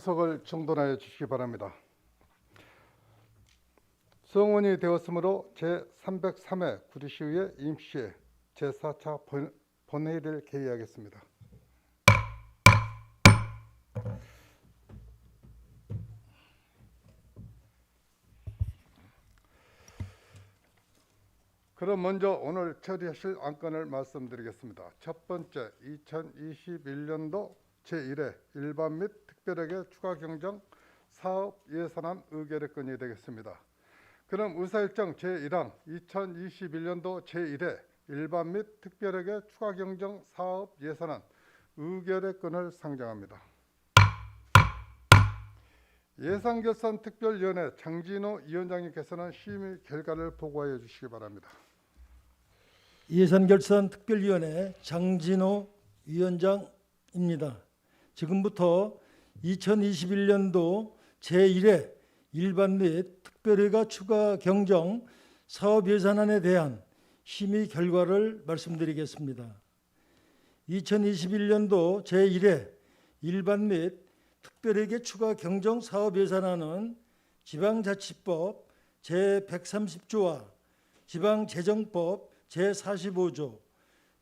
의석을 정돈하여 주시기 바랍니다. 성원이 되었으므로 제303회 구리시의회 임시회 제4차 본- 본회의를 개의하겠습니다. 그럼 먼저 오늘 처리하실 안건을 말씀드리겠습니다. 첫 번째, 2021년도 제1회 일반 및 특별하게 추가 경정 사업 예산안 의결의 건이 되겠습니다. 그럼 의사일정 제1항 2021년도 제1회 일반 및 특별하게 추가 경정 사업 예산안 의결의 건을 상정합니다. 예산결산특별위원회 장진호 위원장님께서는 심의 결과를 보고하여 주시기 바랍니다. 예산결산특별위원회 장진호 위원장입니다. 지금부터 2021년도 제1회 일반 및 특별회가 추가 경정 사업 예산안에 대한 심의 결과를 말씀드리겠습니다. 2021년도 제1회 일반 및 특별회계 추가 경정 사업 예산안은 지방자치법 제130조와 지방재정법 제45조,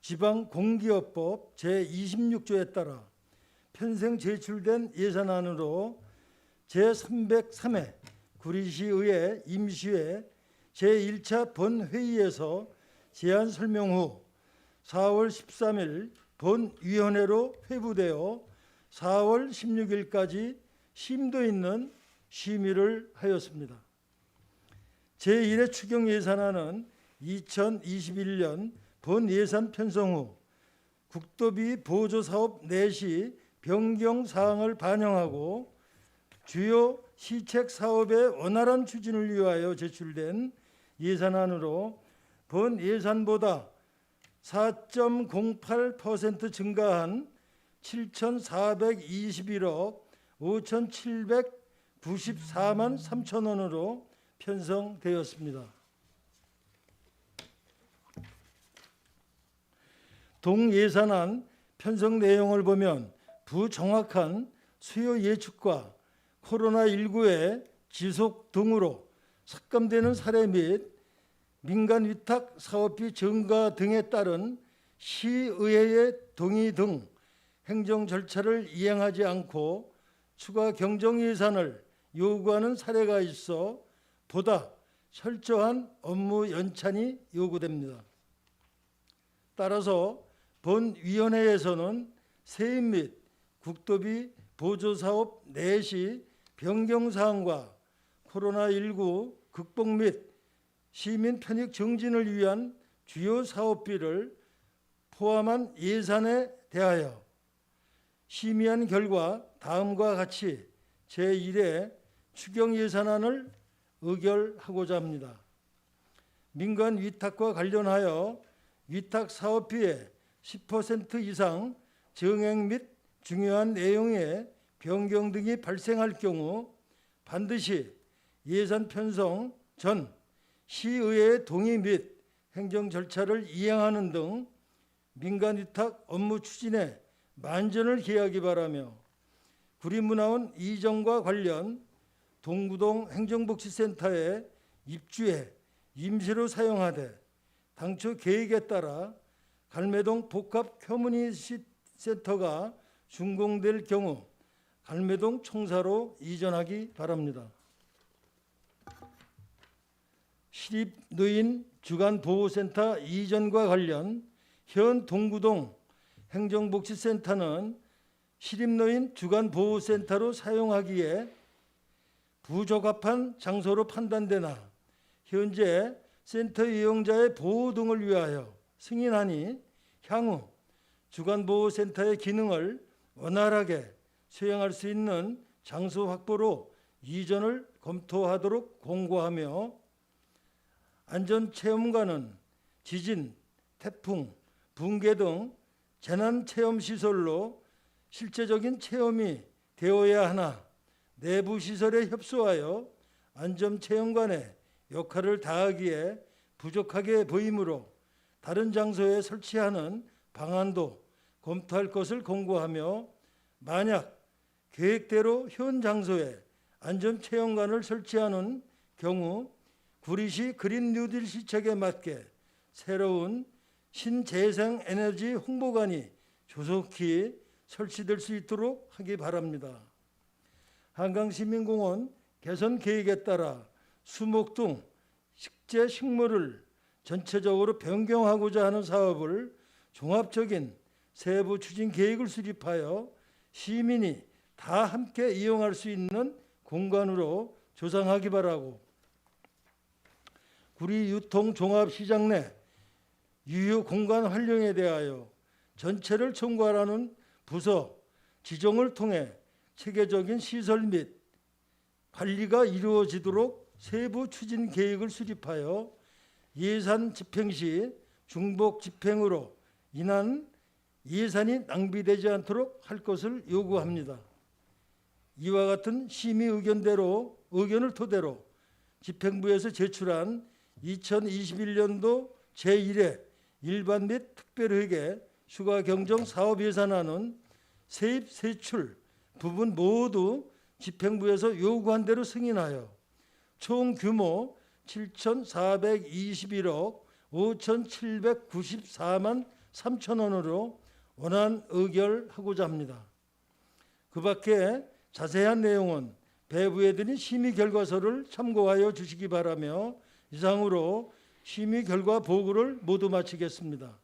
지방공기업법 제26조에 따라 편성 제출된 예산안으로 제303회 구리시의회 임시회 제1차 본회의에서 제안 설명 후 4월 13일 본위원회로 회부되어 4월 16일까지 심도 있는 심의를 하였습니다. 제1회 추경 예산안은 2021년 본 예산 편성 후 국도비 보조 사업 내시 변경 사항을 반영하고 주요 시책 사업의 원활한 추진을 위하여 제출된 예산안으로 본 예산보다 4.08% 증가한 7,421억 5,794만 3천 원으로 편성되었습니다. 동예산안 편성 내용을 보면 부정확한 수요 예측과 코로나19의 지속 등으로 삭감되는 사례 및 민간 위탁 사업비 증가 등에 따른 시의회의 동의 등 행정 절차를 이행하지 않고 추가 경정 예산을 요구하는 사례가 있어 보다 철저한 업무 연찬이 요구됩니다. 따라서 본 위원회에서는 세입 및 국도비 보조 사업 내시 변경 사항과 코로나19 극복 및 시민 편익 증진을 위한 주요 사업비를 포함한 예산에 대하여 심의한 결과 다음과 같이 제1회 추경 예산안을 의결하고자 합니다. 민간 위탁과 관련하여 위탁 사업비의 10% 이상 정액 및 중요한 내용의 변경 등이 발생할 경우 반드시 예산 편성 전 시의회의 동의 및 행정 절차를 이행하는 등 민간 위탁 업무 추진에 만전을 기하기 바라며 구리문화원 이전과 관련 동구동 행정복지센터에 입주해 임시로 사용하되 당초 계획에 따라 갈매동 복합 커뮤니티 센터가 준공될 경우 갈매동 총사로 이전하기 바랍니다. 시립노인 주간보호센터 이전과 관련 현 동구동 행정복지센터는 시립노인 주간보호센터로 사용하기에 부적합한 장소로 판단되나 현재 센터 이용자의 보호 등을 위하여 승인하니 향후 주간보호센터의 기능을 원활하게 수행할 수 있는 장소 확보로 이전을 검토하도록 공고하며 안전체험관은 지진, 태풍, 붕괴 등 재난체험시설로 실제적인 체험이 되어야 하나 내부 시설에 협소하여 안전체험관의 역할을 다하기에 부족하게 보이므로 다른 장소에 설치하는 방안도 검토할 것을 공고하며 만약 계획대로 현 장소에 안전 체험관을 설치하는 경우 구리시 그린 뉴딜 시책에 맞게 새로운 신재생 에너지 홍보관이 조속히 설치될 수 있도록 하기 바랍니다. 한강시민공원 개선 계획에 따라 수목 등 식재 식물을 전체적으로 변경하고자 하는 사업을 종합적인 세부 추진 계획을 수립하여 시민이 다 함께 이용할 수 있는 공간으로 조성하기 바라고 구리 유통 종합 시장 내 유휴 공간 활용에 대하여 전체를 총괄하는 부서 지정을 통해 체계적인 시설 및 관리가 이루어지도록 세부 추진 계획을 수립하여 예산 집행 시 중복 집행으로 인한 예산이 낭비되지 않도록 할 것을 요구합니다. 이와 같은 심의 의견대로 의견을 토대로 집행부에서 제출한 2021년도 제1회 일반 및 특별회계 추가 경정 사업 예산안은 세입 세출 부분 모두 집행부에서 요구한 대로 승인하여 총 규모 7,421억 5,794만 3천 원으로 원안 의결하고자 합니다. 그 밖에 자세한 내용은 배부에 드린 심의 결과서를 참고하여 주시기 바라며 이상으로 심의 결과 보고를 모두 마치겠습니다.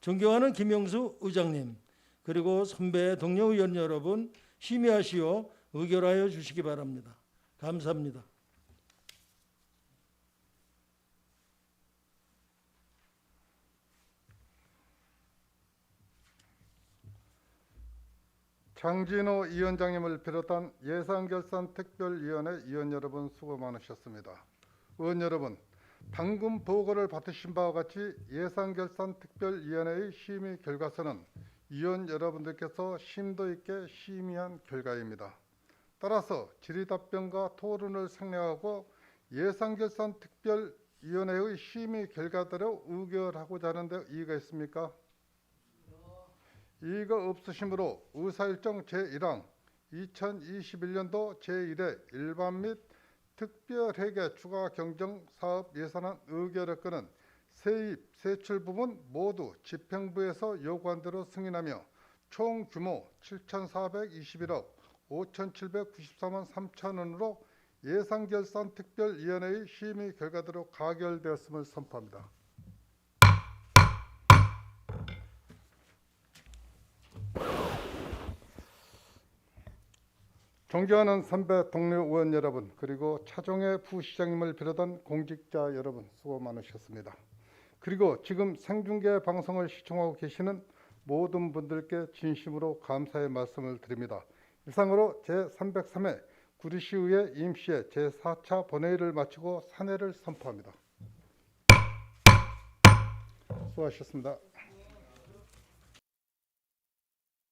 존경하는 김영수 의장님 그리고 선배 동료 의원 여러분 심의하시어 의결하여 주시기 바랍니다. 감사합니다. 장진호 위원장님을 비롯한 예산결산특별위원회 위원 여러분 수고 많으셨습니다. 의원 여러분, 방금 보고를 받으신 바와 같이 예산결산특별위원회의 심의 결과서는 위원 여러분들께서 심도 있게 심의한 결과입니다. 따라서 질의답변과 토론을 생략하고 예산결산특별위원회의 심의 결과대로 의결하고자 하는데 이의가 있습니까? 이의가 없으시므로 의사일정 제1항 2021년도 제1회 일반 및 특별회계 추가 경정 사업 예산안 의결의 건은 세입 세출 부분 모두 집행부에서 요구한 대로 승인하며 총 규모 7,421억 5,794만 3천 원으로 예산결산특별위원회의 심의 결과대로 가결되었음을 선포합니다. 존경하는 선배 동료 의원 여러분 그리고 차종의 부시장님을 비롯한 공직자 여러분 수고 많으셨습니다. 그리고 지금 생중계 방송을 시청하고 계시는 모든 분들께 진심으로 감사의 말씀을 드립니다. 이상으로 제303회 구리시의회 임시회 제4차 본회의를 마치고 산회를 선포합니다. 수고하셨습니다.